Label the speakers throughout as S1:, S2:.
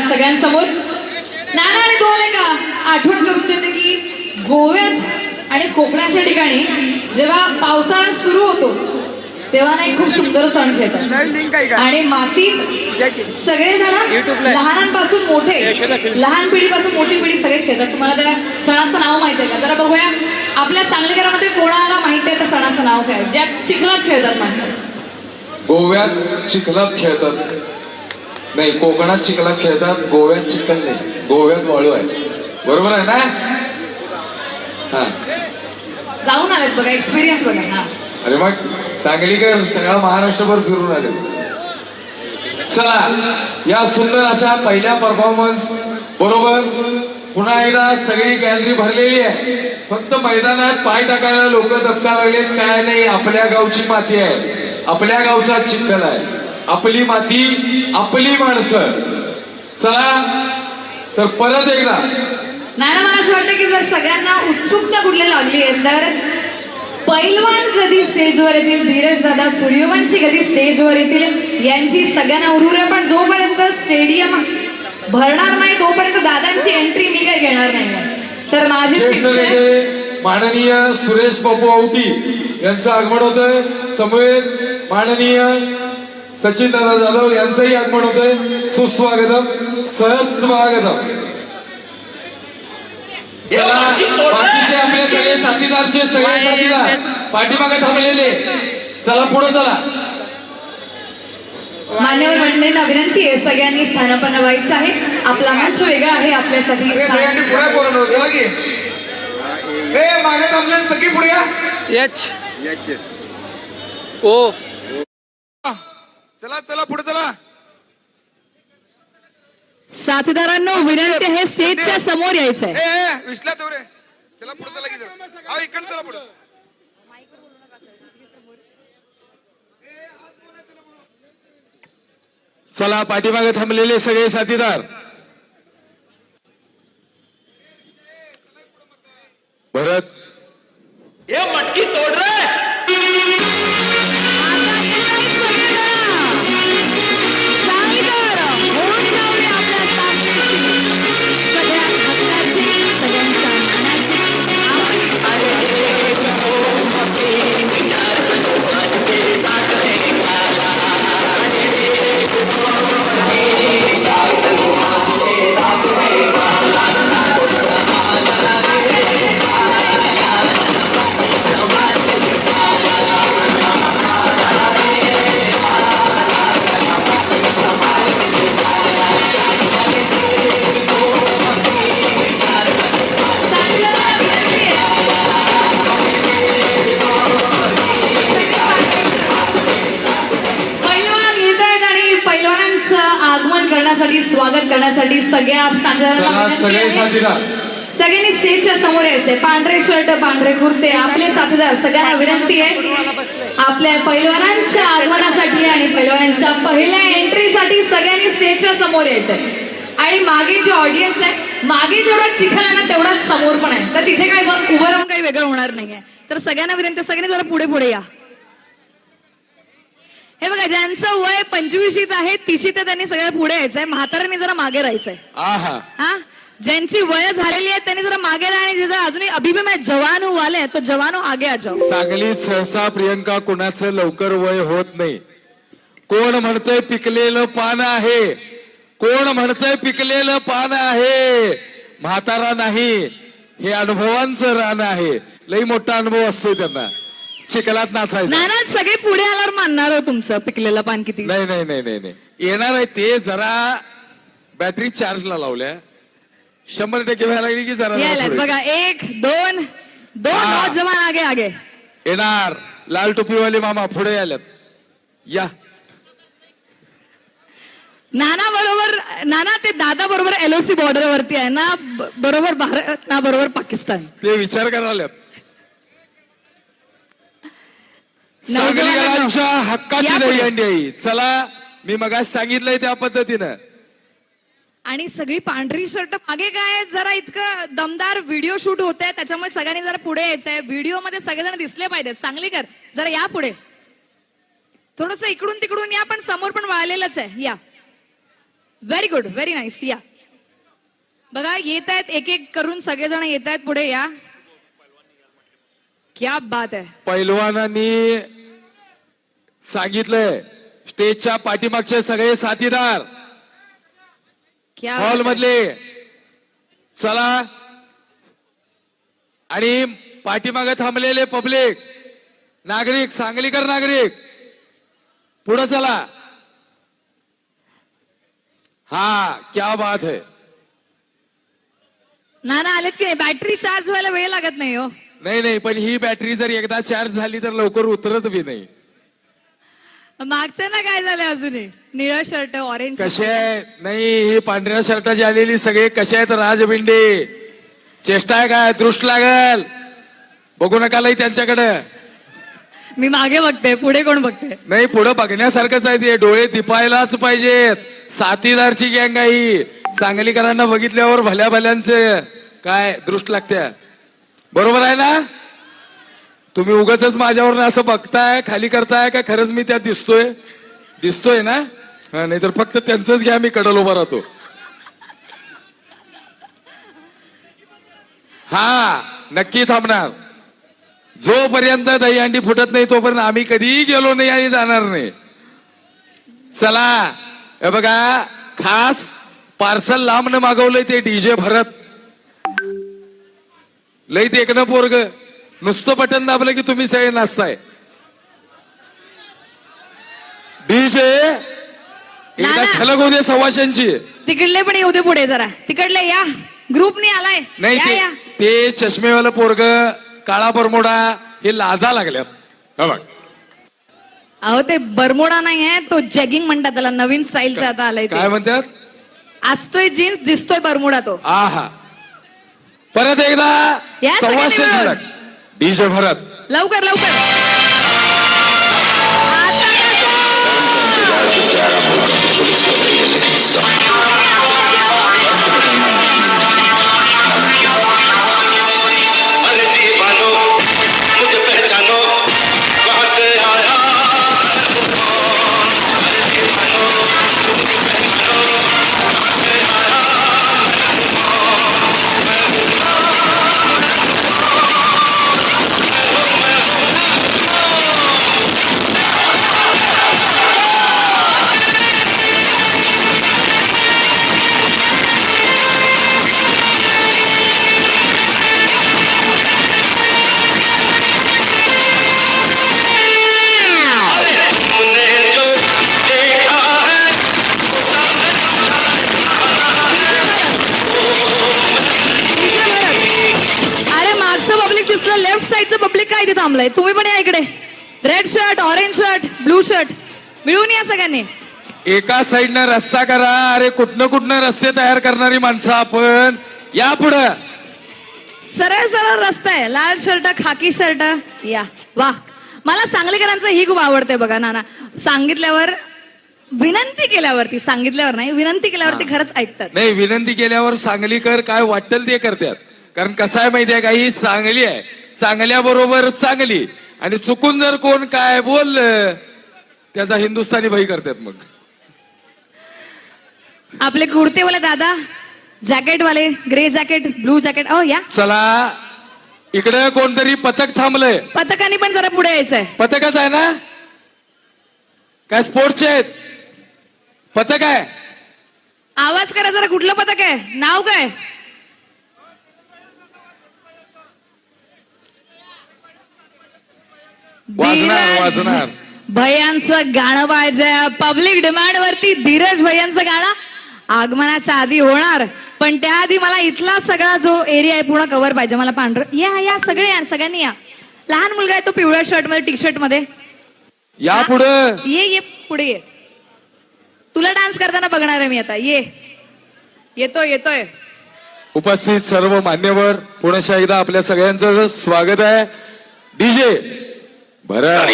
S1: आपल्या सगळ्यांसमोर नाना आणि एका आठवण करून देते की गोव्यात आणि कोकणाच्या ठिकाणी जेव्हा पावसाळा सुरू होतो तेव्हा ना एक खूप सुंदर सण खेळतात. आणि मातीत. सगळेजण. लहानांपासून मोठे. लहान पिढीपासून मोठी पिढी सगळे खेळतात. तुम्हाला त्या सणाचं नाव माहिती आहे का? जरा बघूया. आपल्या सांगलीकरामध्ये कोणाला माहिती आहे त्या सणाचं नाव काय ज्या चिखलात खेळतात माणसं.
S2: गोव्यात चिखलात खेळतात. नाही कोकणात चिखलात खेळतात गोव्यात चिखल नाही. गोव्यात वाळू आहे. बरोबर आहे ना? हा.
S1: जाऊन आलेत बघा एक्सपिरियन्स बघा हा.
S2: अरे मग सांगलीकर सगळा महाराष्ट्रभर फिरून आले चला या सुंदर अशा पहिल्या परफॉर्मन्स बरोबर पुन्हा एकदा सगळी गॅलरी भरलेली आहे. फक्त मैदानात पाय टाकायला लोक धक्का लागलेत काय नाही आपल्या गावची माती आहे. आपल्या गावचा चिखल आहे. आपली माती आपली माणसं. चला तर परत एकदा.
S1: नाही ना मला असं वाटतं की जर सगळ्यांना उत्सुकता कुठली लागली आहे तर पैलवान कधी स्टेजवर येतील धीरज दादा सूर्यवंशी कधी स्टेजवर येतील यांची सगळ्यांना उरूर आहे पण जोपर्यंत स्टेडियम भरणार नाही तोपर्यंत दादांची एंट्री मी काही घेणार नाही. तर माझी
S2: माननीय सुरेश बाबू औटी यांचं आगमन होतंय. समवेत माननीय सचिन दादा जाधव यांचंही आगमन होतंय. सुस्वागतम. सहस्वागतम. चला बाकीचे आपले सगळे साथीदारचे सगळे साथीदार पाठीमागे थांबलेले. चला पुढे चला.
S1: मान्यवर मंडळींना विनंती आहे सगळ्यांनी स्थानापन्न व्हायचं आहे. आपला मंच वेगळा आहे आपल्यासाठी
S3: पुढे बोलवलं होतं चला की. ए मागे थांबले सगळी पुढे या.
S4: ओ.
S3: चला चला पुढे चला.
S1: साथीदारांनो विनंती आहे स्टेजच्या समोर यायचं
S3: ए रे. चला पुढे चला की जरा अहो इकडे चला पुढे.
S2: चला पाठीमागे थांबलेले सगळे साथीदार. भरत.
S5: ये मटकी तोड़ रहे
S1: करण्यासाठी स्वागत करण्यासाठी सगळ्या सगळ्यांनी स्टेजच्या समोर यायचंय. पांढरे शर्ट पांढरे कुर्ते आपले साथीदार सगळ्यांना विनंती आहे. आपल्या पैलवानांच्या आगमनासाठी आणि पैलवानांच्या पहिल्या एंट्रीसाठी सगळ्यांनी स्टेजच्या समोर यायचंय. आणि मागे जे ऑडियन्स आहे मागे जेवढा चिखल आहे ना तेवढाच समोर पण आहे. तर तिथे काय उभं राहून काही वेगळं होणार नाहीये. तर सगळ्यांना विनंती सगळ्यांनी जरा पुढे पुढे या. हे बघा ज्यांचं वय पंचवीशीत आहे तिशीत आहे त्यांनी सगळ्या पुढे यायचंय. म्हाताऱ्यांनी जरा मागे राहायचंय.
S2: आहा.
S1: हा? ज्यांची वय झालेली आहे त्यांनी जरा मागे राहा आणि जर अजूनही अभी भी मैं जवान हूँ वाले हैं, तो जवान हो आगे आ जाओ.
S2: सांगलीत सहसा प्रियंका कोणाचं लवकर वय होत नाही. कोण म्हणतंय पिकलेलं पान आहे? कोण म्हणतंय पिकलेलं पान आहे? म्हातारा नाही हे अनुभवांचं रान आहे. लई मोठा अनुभव असतो त्यांना. चिखलात नाचायचं.
S1: नाना सगळे पुढे आल्यावर मानणार हो तुमचं पिकलेलं पान किती?
S2: नाही नाही नाही नाही नाही. येणार आहे ते जरा बॅटरी चार्जला लावल्या. शंभर टक्के व्हायला लागली की जरा जरा
S1: यायला
S2: पुढे.
S1: बघा एक दोन दोन
S2: हा.
S1: नौजवान आगे आगे.
S2: येणार. लाल टोपीवाले मामा पुढे आल्यात. या.
S1: नाना बरोबर नाना ते दादा बरोबर एलओसी बॉर्डर वरती आहे ना ब- बरोबर भारत ना बरोबर पाकिस्तान.
S2: ते विचार करायला आल्यात. सांगलीकरांच्या हक्काची. दहीहंडी आहे चला मी मगाच सांगितलंय त्या पद्धतीनं.
S1: आणि सगळी पांढरी शर्ट मागे काय जरा इतकं दमदार व्हिडिओ शूट होत आहे त्याच्यामुळे सगळ्यांनी जरा पुढे यायचंय. व्हिडिओमध्ये सगळेजण दिसले पाहिजेत. सांगलीकर जरा या पुढे. थोडस इकडून तिकडून या पण समोर पण वाळलेलंच आहे. या. व्हेरी गुड व्हेरी नाईस या. बघा येत आहेत एक एक करून सगळेजण येत आहेत. पुढे या. क्या बात आहे.
S2: पैलवानांनी सांगितलंय. स्टेजच्या पाठीमागचे सगळे साथीदार. हॉल. मधले चला. आणि पाठीमागे थांबलेले पब्लिक. नागरिक सांगलीकर नागरिक. पुढे चला. हा क्या बात है.
S1: नाना आलेत की नाही? बॅटरी चार्ज व्हायला वेळ लागत नाही हो.
S2: नाही नाही पण ही बॅटरी जर एकदा चार्ज झाली तर लवकर उतरत बी नाही.
S1: मागचं ना काय झालं अजूनही निळं शर्ट ऑरेंज
S2: कसे आहे? नाही ही पांढऱ्या शर्टाची आलेली सगळे कसे आहेत राजबिंडे? चेष्टा आहे काय? दृष्ट लागल. बघू नका लई त्यांच्याकडे.
S1: मी मागे बघते पुढे कोण बघते?
S2: नाही पुढं बघण्यासारखंच आहे ते. डोळे दिपायलाच पाहिजेत. साथीदारची गँग आहे ही. सांगलीकरांना बघितल्यावर भल्या भल्यांचे. काय? दृष्ट लागते. बरोबर आहे ना? तुम्ही उगाच माझ्यावर असं बघताय खाली करताय का? खरंच मी त्यात दिसतोय. दिसतोय ना? नाहीतर फक्त त्यांचंच घ्या मी कडल उभा राहतो. हा नक्की थांबणार. जोपर्यंत दहीहंडी फुटत नाही तोपर्यंत आम्ही कधीही गेलो नाही आणि जाणार नाही. चला हे बघा खास पार्सल लांबनं मागवलंय ते डीजे भरत. लई देखणं पोरग. नुसतं बटन दाबलं की तुम्ही सगळे नाचताय. डीजे एकदा
S1: नाना.
S2: छलक दे सव्वाशांची.
S1: तिकडले पण येऊ दे पुढे जरा. तिकडले या. ग्रुपने आलाय.
S2: नाही
S1: या,
S2: ते
S1: या.
S2: ते चष्मेवालं पोरग काळा बरमोडा हे लाजा लागल्यात. हा बघ.
S1: अहो ते बरमोडा नाही आहे तो जगिंग म्हणतात त्याला. नवीन स्टाईलचं आता आलंय
S2: काय
S1: ते
S2: म्हणतात?
S1: असतोय जीन्स दिसतोय बरमुडा तो.
S2: आहा. परत एकदा
S1: या
S2: सव्वाशे
S1: सगळ्यांनी मिळून.
S2: डीजे भरत.
S1: लवकर लवकर. आता थांबलंय. तुम्ही पण या इकडे. Red shirt orange shirt blue shirt मिळून या सगळ्यांनी.
S2: एका साईडनं रस्ता करा. अरे कुठनं कुठनं रस्ते तयार करणारी माणसं आपण. या पुढं.
S1: सरळ सरळ रस्ता आहे. लाल शर्ट खाकी शर्ट या. वा. मला सांगलीकरांचं ही खूप आवडतंय बघा नाना. सांगितल्यावर विनंती केल्यावरती सांगितल्यावर नाही विनंती केल्यावरती खरंच ऐकतात.
S2: नाही विनंती केल्यावर सांगलीकर काय वाटेल ते करतात. कारण कसं आहे माहितीये का? ही सांगली आहे. चांगल्याबरोबर चांगली. आणि चुकून जर कोण काय बोललं त्याचा हिंदुस्थानी भई करतात मग.
S1: आपले कुर्तेवाले दादा जॅकेट वाले ग्रे जॅकेट ब्लू जॅकेट ओ या.
S2: चला इकडे कोणतरी पथक थांबलंय.
S1: पथकाने पण जरा पुढे यायचंय.
S2: पथकच आहे ना? काय स्पोर्टचे आहेत? पथक आहे.
S1: आवाज करा जरा कुठलं पथक आहे? नाव काय?
S2: वाजणार,
S1: धीरज.
S2: वाजणार.
S1: भैयांचं गाणं पाहिजे पब्लिक डिमांड वरती धीरज भैयांचं गाणं. आगमनाच्या आधी होणार. पण त्याआधी मला इथला सगळा जो एरिया आहे पूर्ण कव्हर पाहिजे. मला पांढरं या या सगळे या सगळ्यांनी या. लहान मुलगा आहे तो पिवळ्या शर्टमध्ये टी शर्टमध्ये.
S2: या पुढं.
S1: ये ये पुढे ये. तुला डान्स करताना बघणार आहे मी आता. ये. येतोय येतोय.
S2: उपस्थित सर्व मान्यवर पुण्याच्या एकदा आपल्या सगळ्यांचं स्वागत आहे. डीजे भरत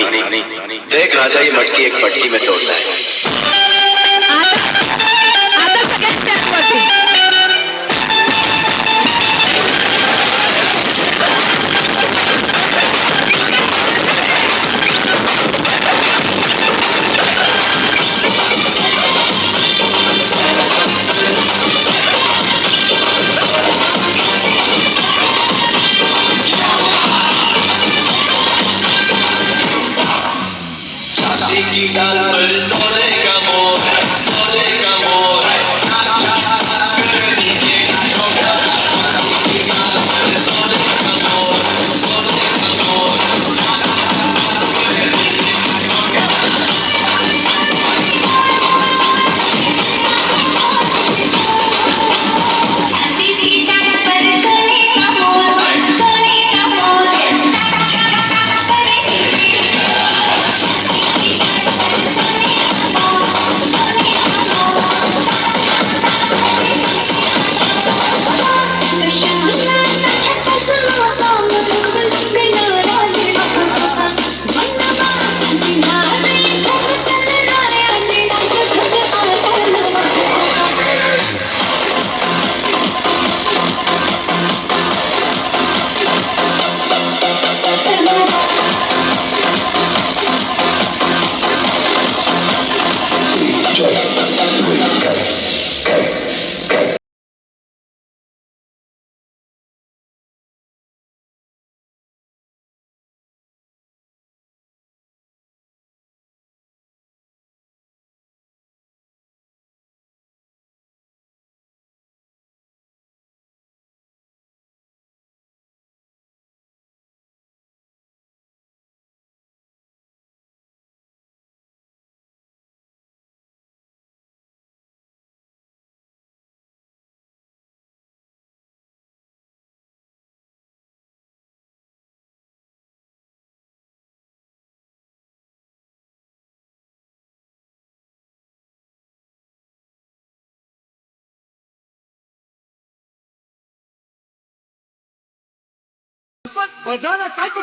S5: देख राजा ये मटकी एक फटकी में तोड़ता है।
S3: जा काय तू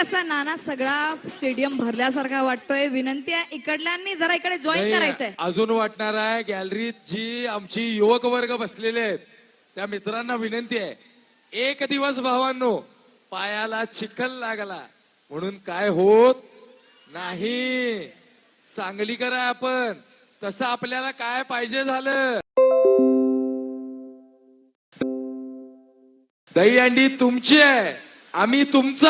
S1: कसा नाना सगळा स्टेडियम भरल्यासारखा वाटतोय. विनंती आहे इकडल्यांनी जरा इकडे जॉईन करायचंय.
S2: अजून वाटणार आहे गॅलरीत जी आमची युवक वर्ग बसलेले आहेत त्या मित्रांना विनंती आहे. एक दिवस भावांनो पायाला चिखल लागला. म्हणून काय होत नाही. चांगली करा आपण. तसं आपल्याला काय पाहिजे झालं? दही अंडी तुमची आहे. आम्ही तुमचा